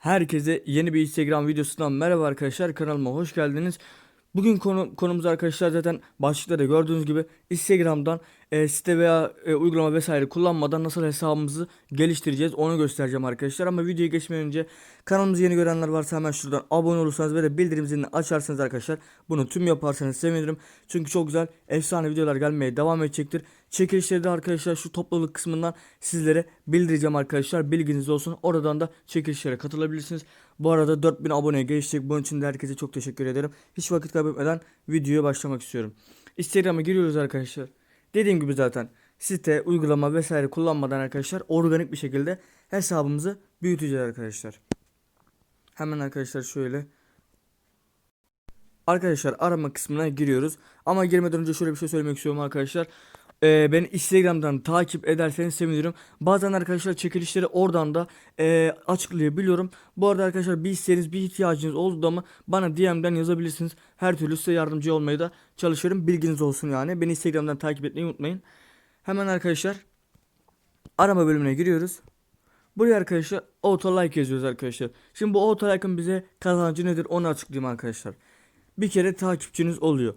Herkese yeni bir Instagram videosundan merhaba arkadaşlar kanalıma hoş geldiniz. Bugün konu, konumuz arkadaşlar zaten başlıkta da gördüğünüz gibi Instagram'dan e, site veya e, uygulama vesaire kullanmadan nasıl hesabımızı geliştireceğiz onu göstereceğim arkadaşlar. Ama videoya geçmeden önce kanalımızı yeni görenler varsa hemen şuradan abone olursanız ve de bildirim zilini açarsanız arkadaşlar bunu tüm yaparsanız sevinirim. Çünkü çok güzel efsane videolar gelmeye devam edecektir. Çekilişleri de arkadaşlar şu topluluk kısmından sizlere bildireceğim arkadaşlar. Bilginiz olsun. Oradan da çekilişlere katılabilirsiniz. Bu arada 4000 aboneye geçtik. Bunun için de herkese çok teşekkür ederim. Hiç vakit kaybetmeden videoya başlamak istiyorum. Instagram'a giriyoruz arkadaşlar. Dediğim gibi zaten site, uygulama vesaire kullanmadan arkadaşlar organik bir şekilde hesabımızı büyüteceğiz arkadaşlar. Hemen arkadaşlar şöyle Arkadaşlar arama kısmına giriyoruz. Ama girmeden önce şöyle bir şey söylemek istiyorum arkadaşlar. Ee, beni Instagram'dan takip ederseniz sevinirim. Bazen arkadaşlar çekilişleri oradan da e, açıklayabiliyorum. Bu arada arkadaşlar bir isteğiniz bir ihtiyacınız olduğu ama bana DM'den yazabilirsiniz. Her türlü size yardımcı olmaya da çalışırım. Bilginiz olsun yani. Beni Instagram'dan takip etmeyi unutmayın. Hemen arkadaşlar arama bölümüne giriyoruz. Buraya arkadaşlar auto like yazıyoruz arkadaşlar. Şimdi bu auto like'ın bize kazancı nedir onu açıklayayım arkadaşlar. Bir kere takipçiniz oluyor.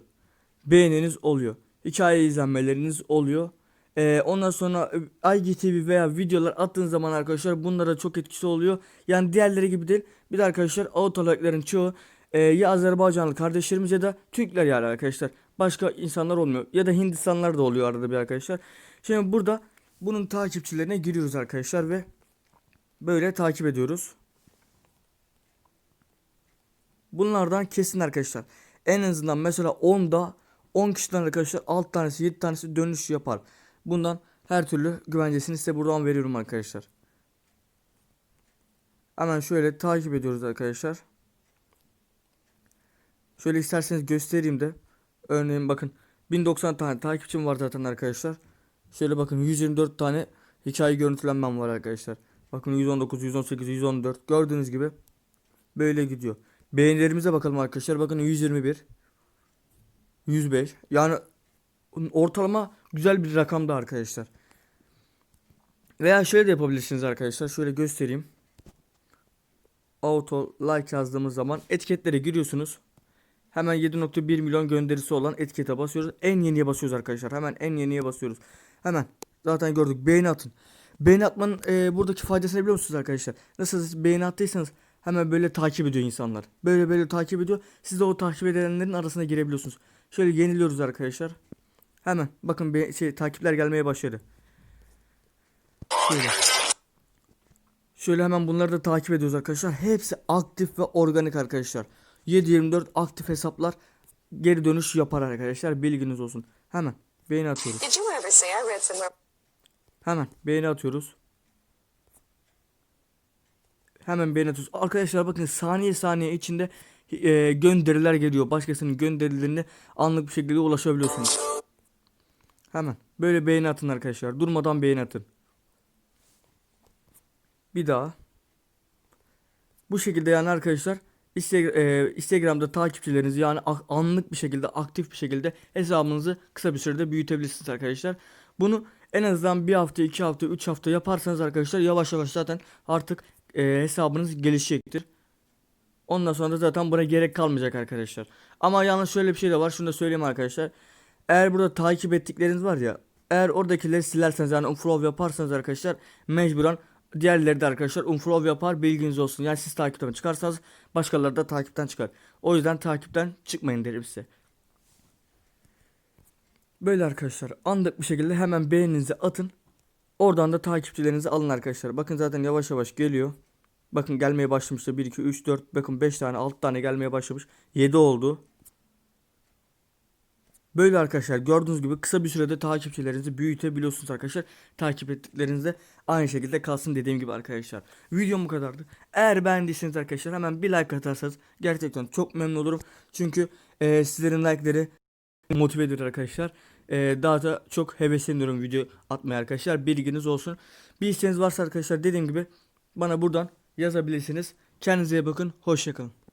Beğeniniz oluyor. Hikaye izlenmeleriniz oluyor. Ee, ondan sonra e, IGTV veya videolar attığınız zaman arkadaşlar bunlara çok etkisi oluyor. Yani diğerleri gibi değil. Bir de arkadaşlar autolike'ların çoğu e, ya Azerbaycanlı kardeşlerimiz ya da Türkler yani arkadaşlar. Başka insanlar olmuyor. Ya da Hindistanlar da oluyor arada bir arkadaşlar. Şimdi burada bunun takipçilerine giriyoruz arkadaşlar ve böyle takip ediyoruz. Bunlardan kesin arkadaşlar. En azından mesela 10'da 10 kişiden arkadaşlar 6 tanesi 7 tanesi dönüş yapar. Bundan her türlü güvencesini size buradan veriyorum arkadaşlar. Hemen şöyle takip ediyoruz arkadaşlar. Şöyle isterseniz göstereyim de. Örneğin bakın 1090 tane takipçim var zaten arkadaşlar. Şöyle bakın 124 tane hikaye görüntülenmem var arkadaşlar. Bakın 119, 118, 114 gördüğünüz gibi böyle gidiyor. Beğenilerimize bakalım arkadaşlar. Bakın 121. 105. Yani ortalama güzel bir rakamda arkadaşlar. Veya şöyle de yapabilirsiniz arkadaşlar. Şöyle göstereyim. Auto like yazdığımız zaman etiketlere giriyorsunuz. Hemen 7.1 milyon gönderisi olan etikete basıyoruz. En yeniye basıyoruz arkadaşlar. Hemen en yeniye basıyoruz. Hemen zaten gördük. Beğeni atın. Beğeni atmanın e, buradaki faydasını biliyor musunuz arkadaşlar? Nasıl beğeni attıysanız hemen böyle takip ediyor insanlar. Böyle böyle takip ediyor. Siz de o takip edenlerin arasına girebiliyorsunuz. Şöyle yeniliyoruz arkadaşlar. Hemen bakın be şey takipler gelmeye başladı. Şöyle. Şöyle hemen bunları da takip ediyoruz arkadaşlar. Hepsi aktif ve organik arkadaşlar. 7/24 aktif hesaplar geri dönüş yapar arkadaşlar. Bilginiz olsun. Hemen beğeni atıyoruz. Hemen beğeni atıyoruz. Hemen beğeni atıyoruz. Arkadaşlar bakın saniye saniye içinde e, gönderiler geliyor. Başkasının gönderilerine anlık bir şekilde ulaşabiliyorsunuz. Hemen böyle beğeni atın arkadaşlar. Durmadan beğeni atın. Bir daha. Bu şekilde yani arkadaşlar e, Instagram'da takipçilerinizi yani anlık bir şekilde aktif bir şekilde hesabınızı kısa bir sürede büyütebilirsiniz arkadaşlar. Bunu en azından bir hafta, iki hafta, üç hafta yaparsanız arkadaşlar yavaş yavaş zaten artık e, hesabınız gelişecektir. Ondan sonra da zaten buna gerek kalmayacak arkadaşlar. Ama yalnız şöyle bir şey de var. Şunu da söyleyeyim arkadaşlar. Eğer burada takip ettikleriniz var ya. Eğer oradakileri silerseniz yani unfollow yaparsanız arkadaşlar mecburen diğerleri de arkadaşlar unfollow yapar bilginiz olsun. Yani siz takipten çıkarsanız başkaları da takipten çıkar. O yüzden takipten çıkmayın derim size. Böyle arkadaşlar anlık bir şekilde hemen beğeninizi atın. Oradan da takipçilerinizi alın arkadaşlar. Bakın zaten yavaş yavaş geliyor. Bakın gelmeye başlamıştı. 1, 2, 3, 4, bakın 5 tane 6 tane gelmeye başlamış. 7 oldu. Böyle arkadaşlar gördüğünüz gibi kısa bir sürede takipçilerinizi büyütebiliyorsunuz arkadaşlar. Takip ettikleriniz de aynı şekilde kalsın dediğim gibi arkadaşlar. Videom bu kadardı. Eğer beğendiyseniz arkadaşlar hemen bir like atarsanız gerçekten çok memnun olurum. Çünkü e, sizlerin like'ları motive ediyor arkadaşlar. E, daha da çok hevesleniyorum video atmaya arkadaşlar. Bilginiz olsun. Bir isteğiniz varsa arkadaşlar dediğim gibi bana buradan yazabilirsiniz. Kendinize iyi bakın. Hoşçakalın.